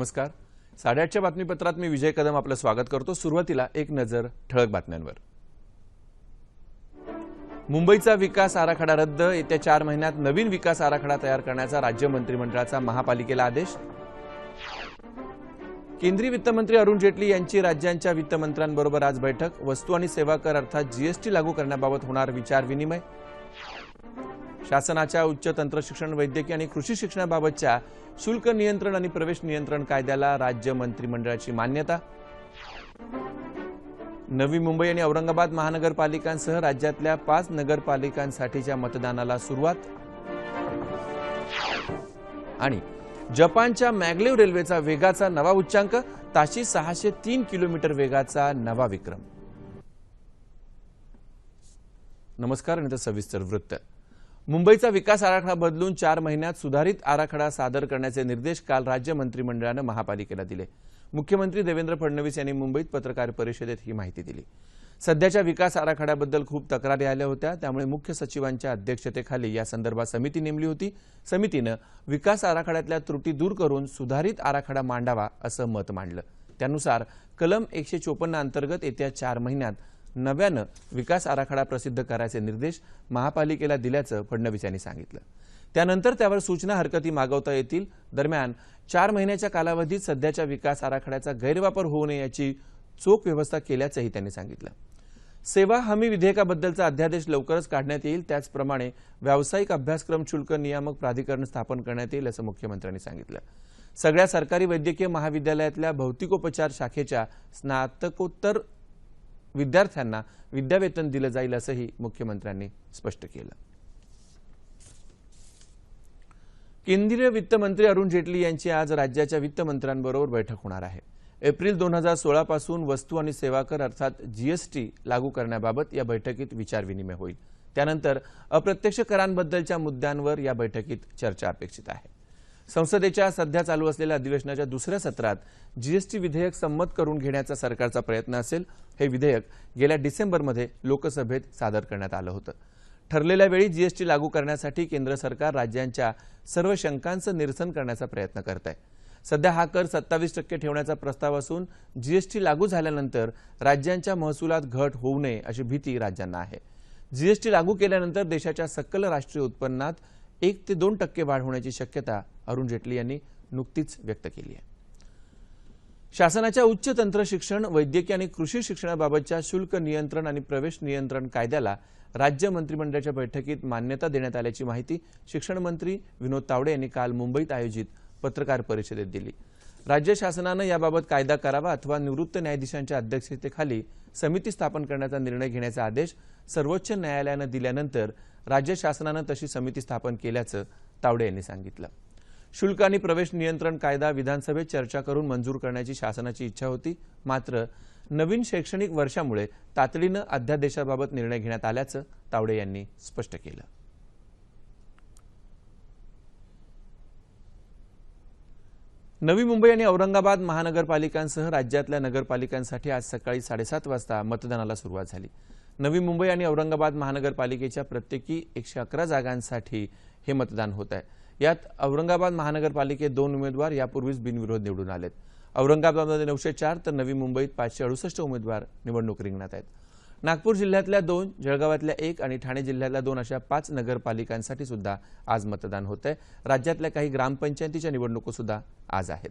नमस्कार. साडेआठच्या बातमीपत्रात मी विजय कदम आपलं स्वागत करतो. सुरुवातीला एक नजर ठळक बातम्यांवर. मुंबईचा विकास आराखडा रद्द येत्या चार महिन्यात नवीन विकास आराखडा तयार करण्याचा राज्य मंत्रिमंडळाचा महापालिकेला आदेश. केंद्रीय वित्तमंत्री अरुण जेटली यांची राज्यांच्या वित्तमंत्र्यांबरोबर आज बैठक. वस्तू आणि सेवा कर अर्थात जीएसटी लागू करण्याबाबत होणार विचारविनिमय शासनाच्या उच्च तंत्रशिक्षण वैद्यकीय आणि कृषी शिक्षणाबाबतच्या शुल्क नियंत्रण आणि प्रवेश नियंत्रण कायद्याला राज्य मंत्रिमंडळाची मान्यता. नवी मुंबई आणि औरंगाबाद महानगरपालिकांसह राज्यातल्या पाच नगरपालिकांसाठीच्या मतदानाला सुरुवात. आणि जपानच्या मॅग्लेव रेल्वेचा वेगाचा नवा उच्चांक ताशी सहाशे तीन किलोमीटर वेगाचा नवा विक्रम. नमस्कार आणि सविस्तर वृत्त. मुंबईचा विकास आराखडा बदलून चार महिन्यात सुधारित आराखडा सादर करण्याचे निर्देश काल राज्य मंत्रिमंडळानं महापालिकेला दिले. मुख्यमंत्री देवेंद्र फडणवीस यांनी मुंबईत पत्रकार परिषदेत ही माहिती दिली. सध्याच्या विकास आराखड्याबद्दल खूप तक्रारी आल्या होत्या त्यामुळे मुख्य सचिवांच्या अध्यक्षतेखाली या संदर्भात समिती नेमली होती. समितीनं विकास आराखड्यातल्या त्रुटी दूर करून सुधारित आराखडा मांडावा असं मत मांडलं. त्यानुसार कलम एकशे चोपन्न अंतर्गत येत्या चार महिन्यात नव्यानं विकास आराखडा प्रसिद्ध करायचे निर्देश महापालिकेला दिल्याचं फडणवीस यांनी सांगितलं. त्यानंतर त्यावर सूचना हरकती मागवता येतील. दरम्यान चार महिन्याच्या कालावधीत सध्याच्या विकास आराखड्याचा गैरवापर होऊ नये याची चोख व्यवस्था केल्याचंही त्यांनी सांगितलं. सेवा हमी विधेयकाबद्दलचा अध्यादेश लवकरच काढण्यात येईल. त्याचप्रमाणे व्यावसायिक अभ्यासक्रम शुल्क नियामक प्राधिकरण स्थापन करण्यात येईल असं मुख्यमंत्र्यांनी सांगितलं. सगळ्या सरकारी वैद्यकीय महाविद्यालयातल्या भौतिकोपचार शाखेच्या स्नातकोत्तर विद्यार्थ्यांना विद्यावेतन दिलं जाईल असंही मुख्यमंत्र्यांनी स्पष्ट केलं. केंद्रीय वित्तमंत्री अरुण जेटली यांची आज राज्याच्या वित्तमंत्र्यांबरोबर बैठक होणार आहे. एप्रिल दोन हजार सोळापासून वस्तू आणि सेवा कर अर्थात जीएसटी लागू करण्याबाबत या बैठकीत विचारविनिमय होईल. त्यानंतर अप्रत्यक्ष करांबद्दलच्या मुद्द्यांवर या बैठकीत चर्चा अपेक्षित आहे. संसदेच्या सध्या चालू असलेल्या अधिवेशनाच्या दुसऱ्या सत्रात जीएसटी विधेयक संमत करून घेण्याचा सरकारचा प्रयत्न असेल हे विधेयक गेल्या डिसेंबरमध्ये लोकसभेत सादर करण्यात आलं होतं. ठरलेल्या वेळी जीएसटी लागू करण्यासाठी केंद्र सरकार राज्यांच्या सर्व शंकांचं निरसन करण्याचा प्रयत्न करत आहे सध्या हा कर सत्तावीस टक्के ठेवण्याचा प्रस्ताव असून जीएसटी लागू झाल्यानंतर राज्यांच्या महसुलात घट होऊ नये अशी भीती राज्यांना आहे. जीएसटी लागू केल्यानंतर देशाच्या सकल राष्ट्रीय उत्पन्नात एक ते दोन टक्के वाढ होण्याची शक्यता अरुण जेटली यांनी नुकतीच व्यक्त केली आहे. शासनाच्या उच्च तंत्र शिक्षण वैद्यकीय आणि कृषी शिक्षणाबाबतच्या शुल्क नियंत्रण आणि प्रवेश नियंत्रण कायद्याला राज्य मंत्रिमंडळाच्या बैठकीत मान्यता देण्यात आल्याची माहिती शिक्षण मंत्री विनोद तावडे यांनी काल मुंबईत आयोजित पत्रकार परिषदेत दिली. राज्य शासनानं याबाबत कायदा करावा अथवा निवृत्त न्यायाधीशांच्या अध्यक्षतेखाली समिती स्थापन करण्याचा निर्णय घेण्याचा आदेश सर्वोच्च न्यायालयानं दिल्यानंतर राज्य शासनानं तशी समिती स्थापन केल्याचं तावडे यांनी सांगितलं. शुल्क आणि प्रवेश नियंत्रण कायदा विधानसभेत चर्चा करून मंजूर करण्याची शासनाची इच्छा होती. मात्र नवीन शैक्षणिक वर्षामुळे तातडीनं अध्यादेशाबाबत निर्णय घेण्यात आल्याचं तावडे यांनी स्पष्ट केलं. नवी मुंबई आणि औरंगाबाद महानगरपालिकांसह राज्यातल्या नगरपालिकांसाठी आज सकाळी साडेसात वाजता मतदानाला सुरुवात झाली. नवी मुंबई आणि औरंगाबाद महानगरपालिकेच्या प्रत्येकी एकशे अकरा जागांसाठी हे मतदान होत आहे. यात औरंगाबाद महानगरपालिकेत दोन उमेदवार यापूर्वीच बिनविरोध निवडून आलेत. औरंगाबादमध्ये नऊशे चार तर नवी मुंबईत पाचशे अडुसष्ट उमेदवार निवडणूक रिंगणात आहेत. नागपूर जिल्ह्यातल्या दोन जळगावातल्या एक आणि ठाणे जिल्ह्यातल्या दोन अशा पाच नगरपालिकांसाठी सुद्धा आज मतदान होत आहे राज्यातल्या काही ग्रामपंचायतीच्या निवडणुका सुद्धा आज आहेत.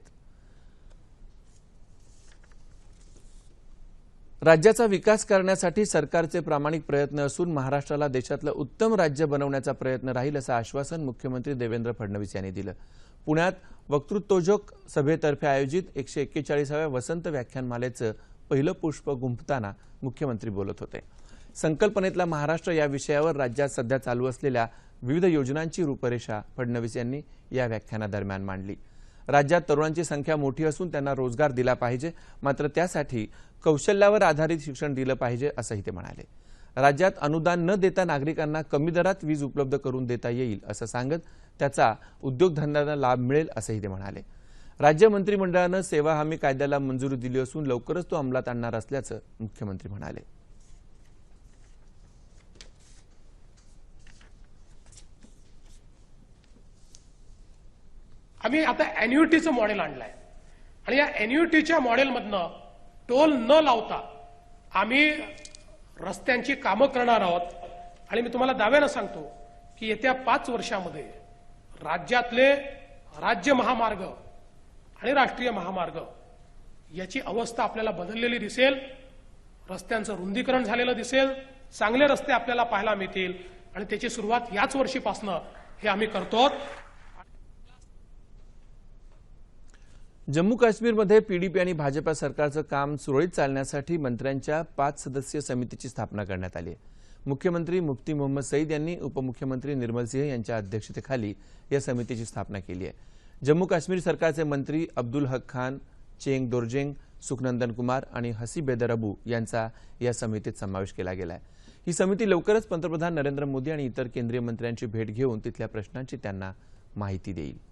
राज्याचा विकास करण्यासाठी सरकारचे प्रामाणिक प्रयत्न असून महाराष्ट्राला देशातलं उत्तम राज्य बनवण्याचा प्रयत्न राहील असं आश्वासन मुख्यमंत्री देवेंद्र फडणवीस यांनी दिलं. पुण्यात वक्तृत्वोजक सभेतर्फे आयोजित एकशे एक्केचाळीसाव्या वसंत व्याख्यानमालेचं पहिलं पुष्प गुंफताना मुख्यमंत्री बोलत होते. संकल्पनेतला महाराष्ट्र या विषयावर राज्यात सध्या चालू असलेल्या विविध योजनांची रूपरेषा फडणवीस यांनी या व्याख्यानादरम्यान मांडली. राज्यात तरुणांची संख्या मोठी असून त्यांना रोजगार दिला पाहिजे मात्र त्यासाठी कौशल्यावर आधारित शिक्षण दिलं पाहिजे असंही ते म्हणाले. राज्यात अनुदान न देता नागरिकांना कमी दरात वीज उपलब्ध करून देता येईल असं सांगत त्याचा उद्योगधंद्यांना लाभ मिळेल असंही ते म्हणाले. राज्य मंत्रिमंडळानं सेवा हमी कायद्याला मंजुरी दिली असून लवकरच तो अंमलात आणणार असल्याचं मुख्यमंत्री म्हणाले. आम्ही आता अॅन्युइटीचं मॉडेल आणलंय. आणि या एन्युटीच्या मॉडेलमधनं टोल न लावता आम्ही रस्त्यांची कामं करणार आहोत. आणि मी तुम्हाला दाव्यानं सांगतो की येत्या पाच वर्षामध्ये राज्यातले राज्य महामार्ग आणि राष्ट्रीय महामार्ग याची अवस्था आपल्याला बदललेली दिसेल. रस्त्यांचं रुंदीकरण झालेलं दिसेल. चांगले रस्ते आपल्याला पाहायला मिळतील. आणि त्याची सुरुवात याच वर्षीपासनं हे आम्ही करतो जम्मू काश्मीरमध्ये पीडीपी आणि भाजपा सरकारचं काम सुरळीत चालण्यासाठी मंत्र्यांच्या पाच सदस्यीय समितीची स्थापना करण्यात आली आहे. मुख्यमंत्री मुफ्ती मोहम्मद सईद यांनी उपमुख्यमंत्री निर्मल सिंह यांच्या अध्यक्षतेखाली या समितीची स्थापना केली आहे. जम्मू काश्मीर सरकारचे मंत्री अब्दुल हक खान चेंग दोर्जेंग सुखनंदन कुमार आणि हसी बेदर अबू यांचा या समितीत समावेश केला गेला आहे. ही समिती लवकरच पंतप्रधान नरेंद्र मोदी आणि इतर केंद्रीय मंत्र्यांची भेट घेऊन तिथल्या प्रश्नांची त्यांना माहिती देईल.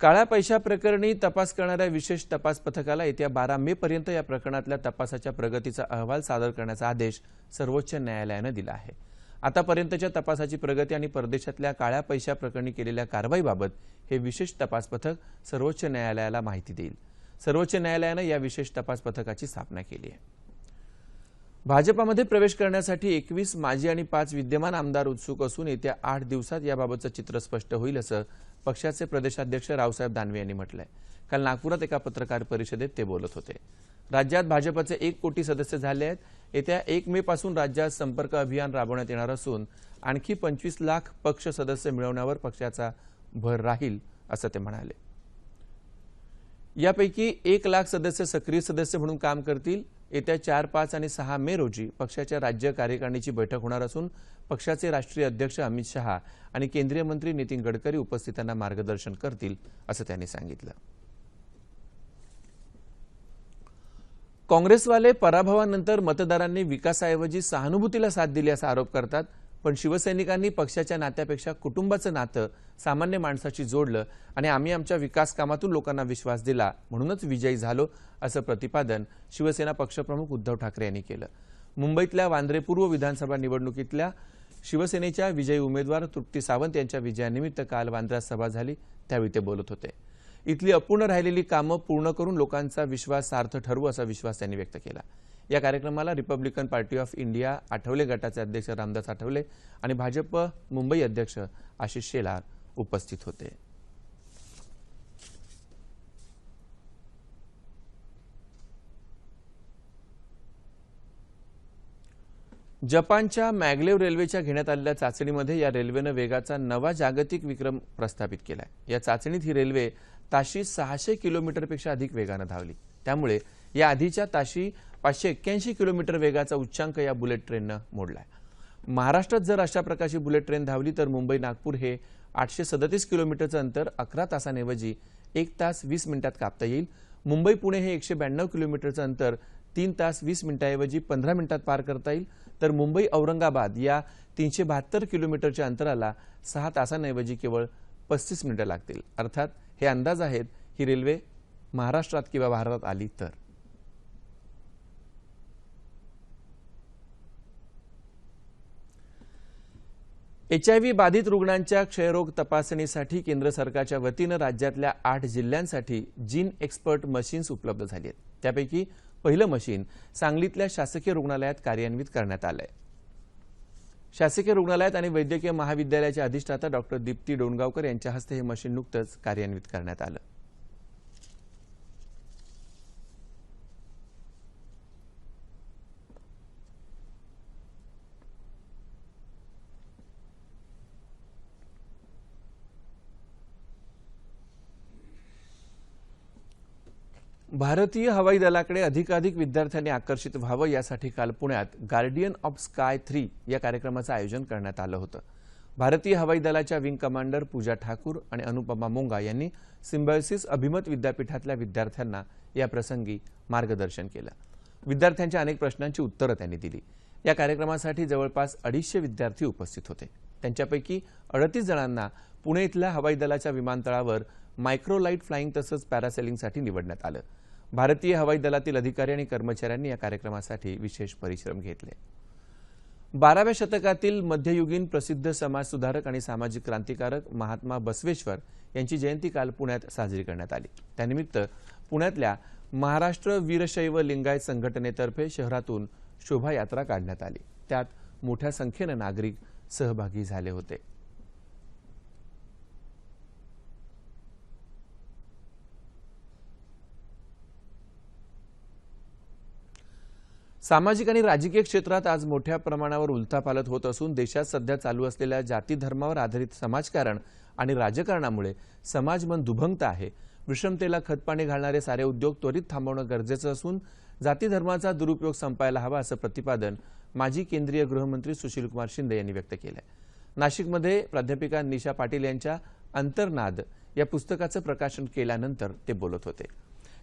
काळ्या पैशा प्रकरणी तपास करणाऱ्या विशेष तपास पथकाला येत्या बारा मे पर्यंत या प्रकरणातल्या तपासाच्या प्रगतीचा अहवाल सादर करण्याचा आदेश सर्वोच्च न्यायालयानं दिला आहे. आतापर्यंतच्या तपासाची प्रगती आणि परदेशातल्या काळ्या पैशाप्रकरणी केलेल्या कारवाईबाबत हे विशेष तपास पथक सर्वोच्च न्यायालयाला माहिती देईल. सर्वोच्च न्यायालयानं या विशेष तपास पथकाची स्थापना केली आहे. भाजपामध्ये प्रवेश करण्यासाठी एकवीस माजी आणि पाच विद्यमान आमदार उत्सुक असून येत्या आठ दिवसात याबाबतचं चित्र स्पष्ट होईल असं पक्षाचे प्रदेशाध्यक्ष रावसाहेब दानवे यांनी म्हटलंय. काल नागपुरात एका पत्रकार परिषदेत ते बोलत होते. राज्यात भाजपचे एक कोटी सदस्य झाले आहेत. येत्या एक मे पासून राज्यात संपर्क अभियान राबवण्यात येणार असून आणखी पंचवीस लाख पक्ष सदस्य मिळवण्यावर पक्षाचा भर राहील असं ते म्हणाले. यापैकी एक लाख सदस्य सक्रिय सदस्य म्हणून काम करतील. येत्या चार पाच आणि सहा मे रोजी पक्षाच्या राज्य कार्यकारिणीची बैठक होणार असून पक्षाचे राष्ट्रीय अध्यक्ष अमित शहा आणि केंद्रीय मंत्री नितीन गडकरी उपस्थितांना मार्गदर्शन करतील असं त्यांनी सांगितलं. काँग्रेसवाले पराभवानंतर मतदारांनी विकासाऐवजी सहानुभूतीला साथ दिली असा आरोप करतात पण शिवसैनिकांनी पक्षाच्या नात्यापेक्षा कुटुंबाचं नातं सामान्य माणसाशी जोडलं आणि आम्ही आमच्या विकास कामातून लोकांना विश्वास दिला म्हणूनच विजयी झालो असं प्रतिपादन शिवसेना पक्षप्रमुख उद्धव ठाकरे यांनी केलं. मुंबईतल्या वांद्रे पूर्व विधानसभा निवडणुकीतल्या शिवसेनेच्या विजयी उमेदवार तृप्ती सावंत यांच्या विजयानिमित्त काल वांद्र्यात सभा झाली त्यावेळी ते बोलत होते. इथली अपूर्ण राहिलेली कामं पूर्ण करून लोकांचा विश्वास सार्थ ठरवू असा विश्वास त्यांनी व्यक्त केला. या कार्यक्रमाला Republican party of India Athawale गटाचे अध्यक्ष रामदास आठवले आणि भाजप मुंबई अध्यक्ष आशिष शेलार उपस्थित होते. जपानच्या मॅग्लेव रेल्वेच्या घेण्यात आलेल्या चाचणीमध्ये या रेल्वेनं वेगाचा नवा जागतिक विक्रम प्रस्थापित केलाय. या चाचणीत ही रेल्वे ताशी सहाशे किलोमीटरपेक्षा अधिक वेगानं धावली. त्यामुळे या आधीच्या ताशी पाचशे एक्क्याऐंशी किलोमीटर वेगाचा उच्चांक या बुलेट ट्रेननं मोडलाय. महाराष्ट्रात जर अशा प्रकारची बुलेट ट्रेन धावली तर मुंबई नागपूर हे आठशे सदतीस किलोमीटरचं अंतर अकरा तासांऐवजी एक तास वीस मिनिटात कापता येईल. मुंबई पुणे हे एकशे ब्याण्णव किलोमीटरचं अंतर तीन तास वीस मिनिटाऐवजी पंधरा मिनिटात पार करता येईल. तर मुंबई औरंगाबाद या तीनशे बहात्तर किलोमीटरच्या अंतराला सहा तासांऐवजी केवळ पस्तीस मिनिटं लागतील. अर्थात हे अंदाज आहेत ही रेल्वे महाराष्ट्रात किंवा भारतात आली तर. एच आय व्ही बाधित रुग्णांच्या क्षयरोग तपासणीसाठी केंद्र सरकारच्या वतीनं राज्यातल्या आठ जिल्ह्यांसाठी जीन एक्सपर्ट मशीन्स उपलब्ध झाली आहेत त्यापैकी पहिलं मशीन सांगलीतल्या शासकीय रुग्णालयात कार्यान्वित करण्यात आलंय. शासकीय रुग्णालयात आणि वैद्यकीय महाविद्यालयाचे अधिष्ठाता डॉक्टर दीप्ती डोणगावकर यांच्या हस्ते हे मशीन नुकतंच कार्यान्वित करण्यात आलं. भारतीय हवाई दलाकडे अधिकाधिक विद्यार्थ्यांनी आकर्षित व्हावं यासाठी काल पुण्यात गार्डियन ऑफ स्काय थ्री या कार्यक्रमाचं आयोजन करण्यात आलं होतं. भारतीय हवाई दलाच्या विंग कमांडर पूजा ठाकूर आणि अनुपमा मोंगा यांनी सिम्बायोसिस अभिमत विद्यापीठातल्या विद्यार्थ्यांना या प्रसंगी मार्गदर्शन केलं. विद्यार्थ्यांच्या अनेक प्रश्नांची उत्तरं त्यांनी दिली. या कार्यक्रमासाठी जवळपास अडीचशे विद्यार्थी उपस्थित होते. त्यांच्यापैकी अडतीस जणांना पुणे इथल्या हवाई दलाच्या विमानतळावर मायक्रोलाईट फ्लाईंग तसंच पॅरासेलिंगसाठी निवडण्यात आलं. भारतीय हवाई दलातील अधिकारी आणि कर्मचाऱ्यांनी या कार्यक्रमासाठी विशेष परिश्रम घेतले. बाराव्या शतकातील मध्ययुगीन प्रसिद्ध समाजसुधारक आणि सामाजिक क्रांतिकारक महात्मा बसवेश्वर यांची जयंती काल पुण्यात साजरी करण्यात आली. त्यानिमित्त पुण्यातल्या महाराष्ट्र वीरशैव लिंगायत संघटनेतर्फे शहरातून शोभायात्रा काढण्यात आली. त्यात मोठ्या संख्येनं नागरिक सहभागी झाले होते. सामाजिक आणि राजकीय क्षेत्रात आज मोठ्या प्रमाणावर उलथापालत होत असून देशात सध्या चालू असलेल्या जाती धर्मावर आधारित समाजकारण आणि राजकारणामुळे समाजमन दुभंगत आहे. विषमतेला खतपाणी घालणारे सारे उद्योग त्वरित थांबवणं गरजेचं असून जाती धर्माचा दुरुपयोग संपायला हवा असं प्रतिपादन माजी केंद्रीय गृहमंत्री सुशीलकुमार शिंदे यांनी व्यक्त केलं नाशिकमध्ये प्राध्यापिका निशा पाटील यांच्या अंतर्नाद या पुस्तकाचं प्रकाशन केल्यानंतर ते बोलत होते.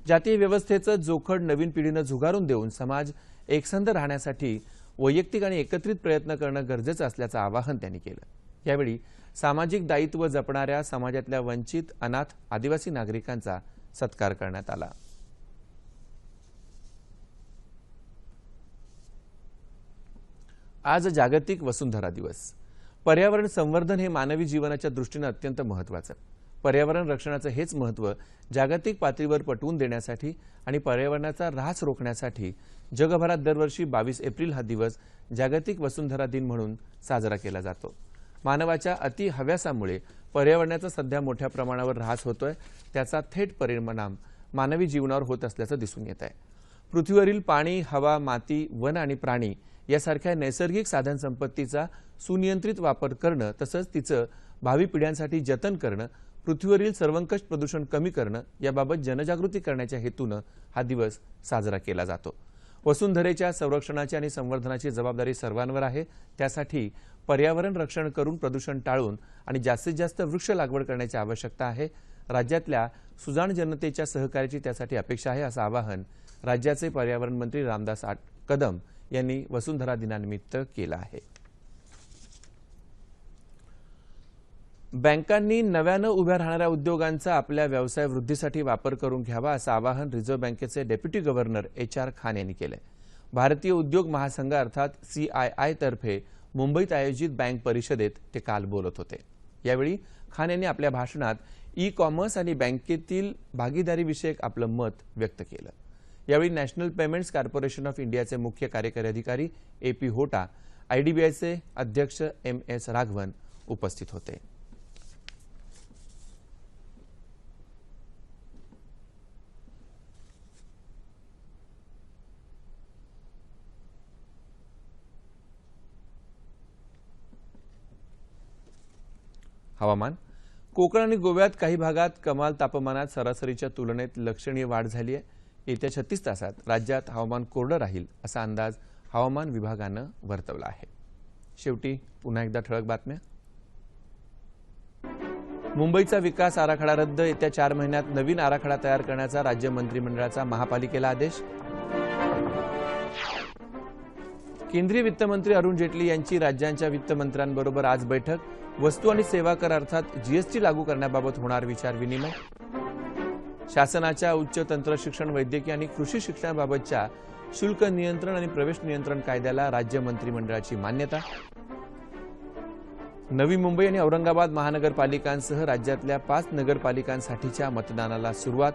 जातीय व्यवस्थेचं जोखड नवीन पिढीनं झुगारून देऊन समाज एकसंध राहण्यासाठी वैयक्तिक आणि एकत्रित प्रयत्न करणं गरजेचं असल्याचं आवाहन त्यांनी केलं. यावेळी सामाजिक दायित्व जपणाऱ्या समाजातल्या वंचित अनाथ आदिवासी नागरिकांचा सत्कार करण्यात आला. आज जागतिक वसुंधरा दिवस. पर्यावरण संवर्धन हे मानवी जीवनाच्या दृष्टीनं अत्यंत महत्वाचं पर्यावरण रक्षणाचं हेच महत्त्व जागतिक पातळीवर पटवून देण्यासाठी आणि पर्यावरणाचा ऱ्हास रोखण्यासाठी जगभरात दरवर्षी बावीस एप्रिल हा दिवस जागतिक वसुंधरा दिन म्हणून साजरा केला जातो. मानवाच्या अति हव्यासामुळे पर्यावरणाचा सध्या मोठ्या प्रमाणावर ऱ्हास होतोय. त्याचा थेट परिणाम मानवी जीवनावर होत असल्याचं दिसून येत आहे. पृथ्वीवरील पाणी हवा माती वन आणि प्राणी यासारख्या नैसर्गिक साधनसंपत्तीचा सुनियंत्रित वापर करणं तसंच तिचं भावी पिढ्यांसाठी जतन करणं पृथ्वीवरील सर्वंकष प्रदूषण कमी करणं याबाबत जनजागृती करण्याच्या हेतूनं हा दिवस साजरा केला जातो. वसुंधरेच्या संरक्षणाची आणि संवर्धनाची जबाबदारी सर्वांवर आहे. त्यासाठी पर्यावरण रक्षण करून प्रदूषण टाळून आणि जास्तीत जास्त वृक्ष लागवड करण्याची आवश्यकता आहे. राज्यातल्या सुजाण जनतेच्या सहकार्याची त्यासाठी अपेक्षा आहे असं आवाहन राज्याचे पर्यावरण मंत्री रामदास कदम यांनी वसुंधरा दिनानिमित्त केलं आहे. बँकांनी नव्यानं उभ्या राहणाऱ्या उद्योगांचा आपल्या व्यवसाय वृद्धीसाठी वापर करून घ्यावा असं आवाहन रिझर्व्ह बँकेचे deputy governor H R Khan यांनी केलंय. भारतीय उद्योग महासंघ अर्थात सीआयआय तर्फे मुंबईत आयोजित बँक परिषदेत ते काल बोलत होते. यावेळी खान यांनी आपल्या भाषणात ई कॉमर्स आणि बँकेतील भागीदारीविषयक आपलं मत व्यक्त केलं. यावेळी नॅशनल पेमेंट्स कॉर्पोरेशन ऑफ इंडियाचे मुख्य कार्यकारी अधिकारी ए पी होटा आयडीबीआयचे अध्यक्ष एम एस राघवन उपस्थित होते. हवामान? कोकण आणि गोव्यात काही भागात कमाल तापमानात सरासरीच्या तुलनेत लक्षणीय वाढ झाली आहे येत्या छत्तीस तासात राज्यात हवामान कोरडं राहील असा अंदाज हवामान विभागानं वर्तवला आहे. शेवटी पुन्हा एकदा ठळक बातम्या. मुंबईचा विकास आराखडा रद्द. येत्या चार महिन्यात नवीन आराखडा तयार करण्याचा राज्य मंत्रिमंडळाचा महापालिकेला आदेश. केंद्रीय वित्तमंत्री अरुण जेटली यांची राज्यांच्या वित्तमंत्र्यांबरोबर आज बैठक. वस्तू आणि सेवा कर अर्थात जीएसटी लागू करण्याबाबत होणार विचार विनिमय? शासनाच्या उच्च तंत्र शिक्षण वैद्यकीय आणि कृषी शिक्षणाबाबतच्या शुल्क नियंत्रण आणि प्रवेश नियंत्रण कायद्याला राज्य मंत्रिमंडळाची मान्यता? नवी मुंबई आणि औरंगाबाद महानगरपालिकांसह राज्यातल्या पाच नगरपालिकांसाठीच्या मतदानाला सुरुवात.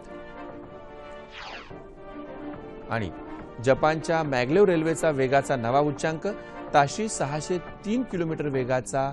आणि जपानच्या मॅग्लेव रेल्वेचा वेगाचा नवा उच्चांक ताशी सहाशे तीन किलोमीटर वेगाचा